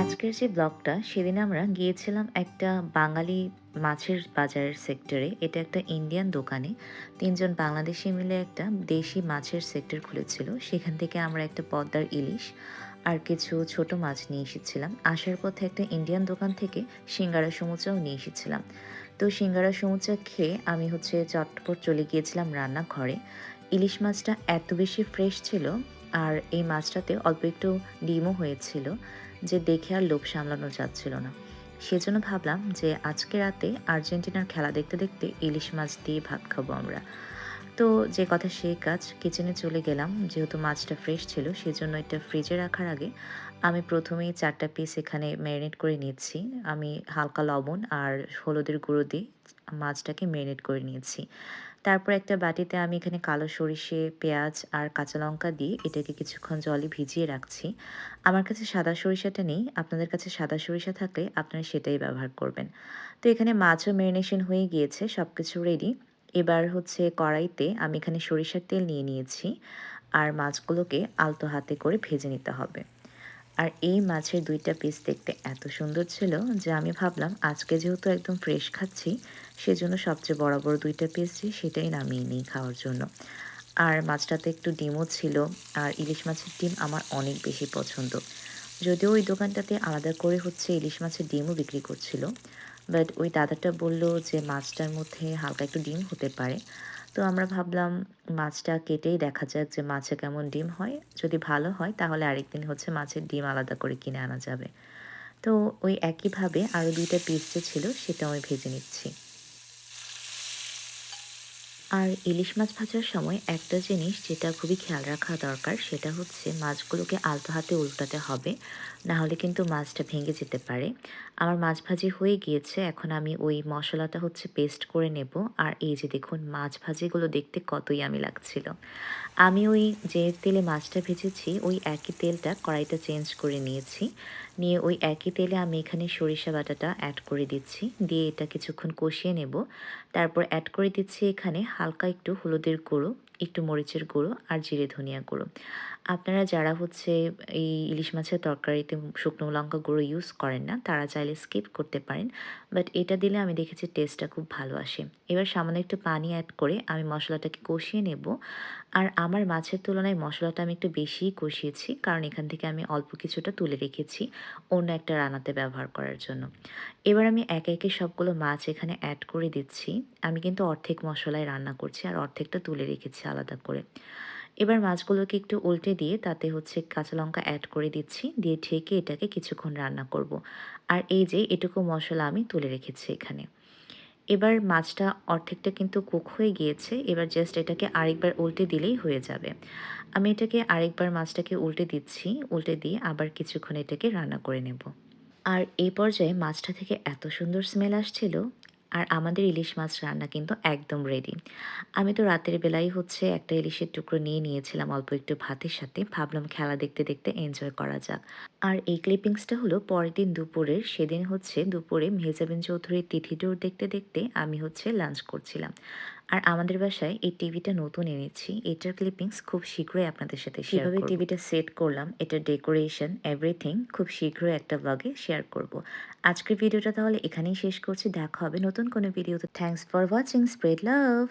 আজকের যে ব্লগটা, সেদিন আমরা গিয়েছিলাম একটা বাঙালি মাছের বাজারের সেক্টরে এটা একটা ইন্ডিয়ান দোকানে। তিনজন বাংলাদেশি মিলে একটা দেশি মাছের সেক্টর খুলেছিল। সেখান থেকে আমরা একটা পদ্মার ইলিশ আর কিছু ছোট মাছ নিয়ে এসেছিলাম। আসার পথে একটা ইন্ডিয়ান দোকান থেকে সিঙ্গারা সমুচাও নিয়ে এসেছিলাম। তো সিঙ্গারা সমুচা খেয়ে আমি হচ্ছে চটপট চলে গিয়েছিলাম রান্নাঘরে। ইলিশ মাছটা এত বেশি ফ্রেশ ছিল আর এই মাছটাতে অল্প একটু ডিমও হয়েছিল। যে দেখে আর লোভ সামলানো যাচ্ছিল না। সেজন্য ভাবলাম যে আজকে রাতে আর্জেন্টিনার খেলা দেখতে দেখতে ইলিশ মাছ দিয়ে ভাত খাব আমরা। তো যে কথা সেই কাজ কিচেনে চলে গেলাম। যেহেতু মাছটা ফ্রেশ ছিল, সেজন্য এটা ফ্রিজে রাখার আগে আমি প্রথমেই চারটা পিস এখানে ম্যারিনেট করে নিচ্ছি। আমি হালকা লবণ আর হলুদের গুঁড়ো দিয়ে মাছটাকে ম্যারিনেট করে নিয়েছি। তারপর একটা বাটিতে আমি এখানে কালো সরিষে, পেঁয়াজ আর কাঁচা লঙ্কা দিয়ে এটাকে কিছুক্ষণ জলে ভিজিয়ে রাখছি। আমার কাছে সাদা সরিষাটা নেই, আপনাদের কাছে সাদা সরিষা থাকলে আপনারা সেটাই ব্যবহার করবেন। তো এখানে মাছও ম্যারিনেশন হয়ে গিয়েছে সব কিছু রেডি এবার হচ্ছে কড়াইতে আমি এখানে সরিষার তেল নিয়ে নিয়েছি আর মাছগুলোকে আলতো হাতে করে ভেজে নিতে হবে। আর এই মাছের দুইটা পিস দেখতে এত সুন্দর ছিল যে আমি ভাবলাম আজকে যেহেতু একদম ফ্রেশ খাচ্ছি সেজন্য সবচেয়ে বড় বড় দুইটা পিস যে সেটাই নামিয়ে নিই খাওয়ার জন্য। আর মাছটাতে একটু ডিমও ছিল, আর ইলিশ মাছের ডিম আমার অনেক বেশি পছন্দ। যদিও ওই দোকানটাতে আলাদা করে হচ্ছে ইলিশ মাছের ডিমও বিক্রি করছিল, বাট ওই দাদাটা বলল যে মাছটার মধ্যে হালকা একটু ডিম হতে পারে। তো আমরা ভাবলাম মাছটা কেটেই দেখা যাক যে মাছে কেমন ডিম হয়। যদি ভালো হয় তাহলে আরেকদিন হচ্ছে মাছের ডিম আলাদা করে কিনে আনা যাবে। তো ওই একইভাবে আরও দুইটা পিস যে ছিল সেটা আমি ভেজে নিচ্ছি। আর ইলিশ মাছ ভাজার সময় একটা জিনিস যেটা খুবই খেয়াল রাখা দরকার, সেটা হচ্ছে মাছগুলোকে আলতো হাতে উল্টাতে হবে, না হলে কিন্তু মাছটা ভেঙে যেতে পারে। আমার মাছ ভাজি হয়ে গিয়েছে, এখন আমি ওই মশলাটা হচ্ছে পেস্ট করে নেব। আর এই যে দেখুন, মাছ ভাজিগুলো দেখতে কতই আমি লাগছিল। আমি ওই যে তেলে মাছটা ভেজেছি, ওই একই তেলটা কড়াইটা চেঞ্জ করে নিয়েছি। নিয়ে ওই একই তেলে আমি এখানে সরিষা বাটাটা অ্যাড করে দিচ্ছি। দিয়ে এটা কিছুক্ষণ কষিয়ে নেব। তারপর অ্যাড করে দিচ্ছি এখানে হালকা একটু হলুদের গুঁড়ো, একটু মরিচের গুঁড়ো আর জিরে ধনিয়া গুঁড়ো। আপনারা যারা হচ্ছে এই ইলিশ মাছের তরকারিতে শুকনো লঙ্কা গুঁড়ো ইউজ করেন না, তারা চাইলে স্কিপ করতে পারেন। বাট এটা দিলে আমি দেখেছি টেস্টটা খুব ভালো আসে। এবার সামান্য একটু পানি অ্যাড করে আমি মশলাটাকে কষিয়ে নেব। আর আমার মাছের তুলনায় মশলাটা আমি একটু বেশিই কষিয়েছি, কারণ এখান থেকে আমি অল্প কিছুটা তুলে রেখেছি অন্য একটা রান্নাতে ব্যবহার করার জন্য। এবার আমি একে একে সবগুলো মাছ এখানে অ্যাড করে দিচ্ছি। আমি কিন্তু অর্ধেক মশলায় রান্না করছি আর অর্ধেকটা তুলে রেখেছি আলাদা করে। এবার মাছগুলোকে একটু উল্টে দিয়ে তাতে হচ্ছে কাঁচা লঙ্কা অ্যাড করে দিচ্ছি, দিয়ে ঢেকে এটাকে কিছুক্ষণ রান্না করব। আর এই যে এটুকু মশলা আমি তুলে রেখেছি এখানে। এবার মাছটা অর্ধেকটা কিন্তু কুক হয়ে গিয়েছে, এবার জাস্ট এটাকে আরেকবার উল্টে দিলেই হয়ে যাবে। আমি এটাকে আরেকবার মাছটাকে উল্টে দিচ্ছি, উল্টে দিয়ে আবার কিছুক্ষণ এটাকে রান্না করে নেব। আর এই পর্যায়ে মাছটা থেকে এত সুন্দর স্মেল আসছিল আর আমাদের ইলিশ মাছ রান্না কিন্তু একদম রেডি আমি তো রাতের বেলায় হচ্ছে একটা ইলিশের টুকরো নিয়ে নিয়েছিলাম অল্প একটু ভাতের সাথে। ভাবলাম খেলা দেখতে দেখতে এনজয় করা যাক। আর এই ক্লিপিংসটা হলো পরের দিন দুপুরের সেদিন হচ্ছে দুপুরে মেহজাবিন চৌধুরীর তিথি ট্যুর দেখতে দেখতে আমি হচ্ছে লাঞ্চ করছিলাম। আর আমাদের বাসায় এই টিভিটা নতুন এনেছি এটার ক্লিপিংস খুব শীঘ্রই আপনাদের সাথে সেভাবে টিভিটা সেট করলাম এটার ডেকোরেশন এভরিথিং খুব শীঘ্রই একটা ব্লগে শেয়ার করব। আজকের ভিডিওটা তাহলে এখানেই শেষ করছি দেখা হবে নতুন কোনো ভিডিওতে thanks for watching spread love